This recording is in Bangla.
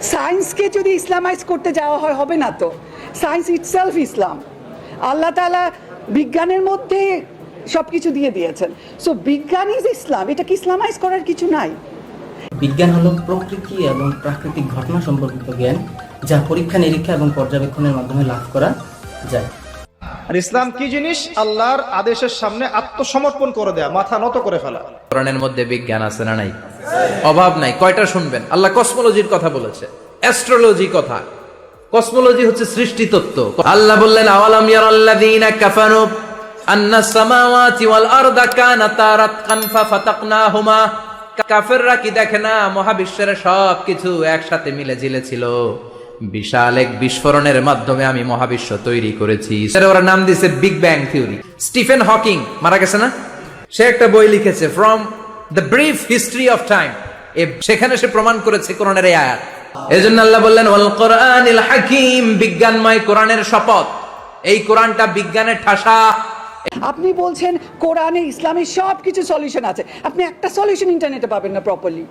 সায়েন্সকে যদি ইসলামাইজ করতে যাওয়া হয়, হবে না তো? সায়েন্স ইটসেলফ ইসলাম। আল্লাহ তালা বিজ্ঞানের মধ্যে সব কিছু দিয়ে দিয়েছেন। সো বিজ্ঞান ইজ ইসলাম। এটাকে ইসলামাইজ করার কিছু নাই? বিজ্ঞান হল প্রকৃতি এবং প্রাকৃতিক ঘটনা সম্পর্কিত জ্ঞান, যা পরীক্ষা, নিরীক্ষা এবং পর্যবেক্ষণের মাধ্যমে লাভ করা যায়। আর ইসলাম কি জিনিস? আল্লাহর আদেশের সামনে আত্মসমর্পণ করে দেয়া, মাথা নত করে ফেলা। কোরআনের মধ্যে বিজ্ঞান আছে না নাই? অভাব নাই। কয়টা শুনবেন? আল্লাহ কসমোলজির কথা বলেছে, অ্যাস্ট্রোলজি কথা। কসমোলজি হচ্ছে সৃষ্টি তত্ত্ব আল্লাহ বললেন, আওয়ালাম ইয়ারাল্লাযীনা কাফারু আন্না সামাওয়াতি ওয়াল আরদা কানাতা রাতকান ফাতাকনাহুমা। কাফেররা কি দেখে না, মহাবিশ্বের সব কিছু একসাথে মিলে ঝিলে ছিল। বিশাল এক বিস্ফোরণের মাধ্যমে আমি মহাবিশ্ব তৈরি করেছি। ওরা নাম দিয়েছে big bang theory Stephen Hawking, মারা গেছে না? সে একটা বই লিখেছে from the brief history of time সেখানে সে প্রমাণ করেছে কোরআনের এই আয়াত। এজন্য আল্লাহ বললেন, ওয়াল কোরআনিল হাকিম, বিজ্ঞানময় কোরআনের শপথ। এই কোরআনটা বিজ্ঞানের ঠাসা। আপনি বলছেন কোরআনে ইসলামের সব কিছু সলিউশন আছে। আপনি একটা সলিউশন ইন্টারনেটে পাবেন না প্রপারলি